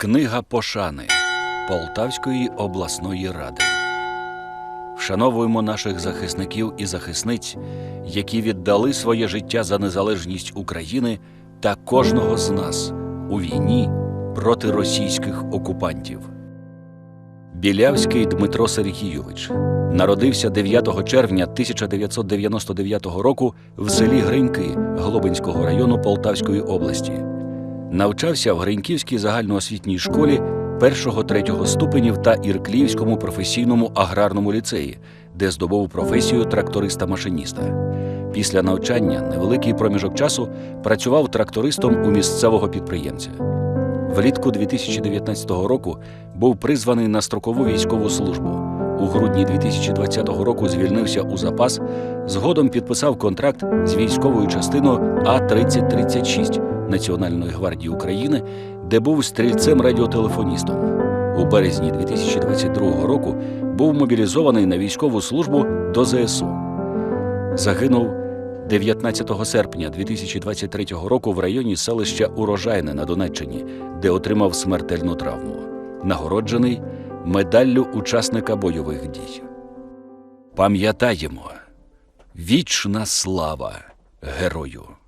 Книга пошани Полтавської обласної ради. Вшановуємо наших захисників і захисниць, які віддали своє життя за незалежність України та кожного з нас у війні проти російських окупантів. Білявський Дмитро Сергійович народився 9 червня 1999 року в селі Гриньки Глобинського району Полтавської області. Навчався в Гриньківській загальноосвітній школі першого-третього ступенів та Іркліївському професійному аграрному ліцеї, де здобув професію тракториста-машиніста. Після навчання невеликий проміжок часу працював трактористом у місцевого підприємця. Влітку 2019 року був призваний на строкову військову службу. У грудні 2020 року звільнився у запас. Згодом підписав контракт з військовою частиною А-3036 Національної гвардії України, де був стрільцем-радіотелефоністом. У березні 2022 року був мобілізований на військову службу до ЗСУ. Загинув 19 серпня 2023 року в районі селища Урожайне на Донеччині, де отримав смертельну травму, нагороджений медаллю учасника бойових дій. Пам'ятаємо вічна слава герою!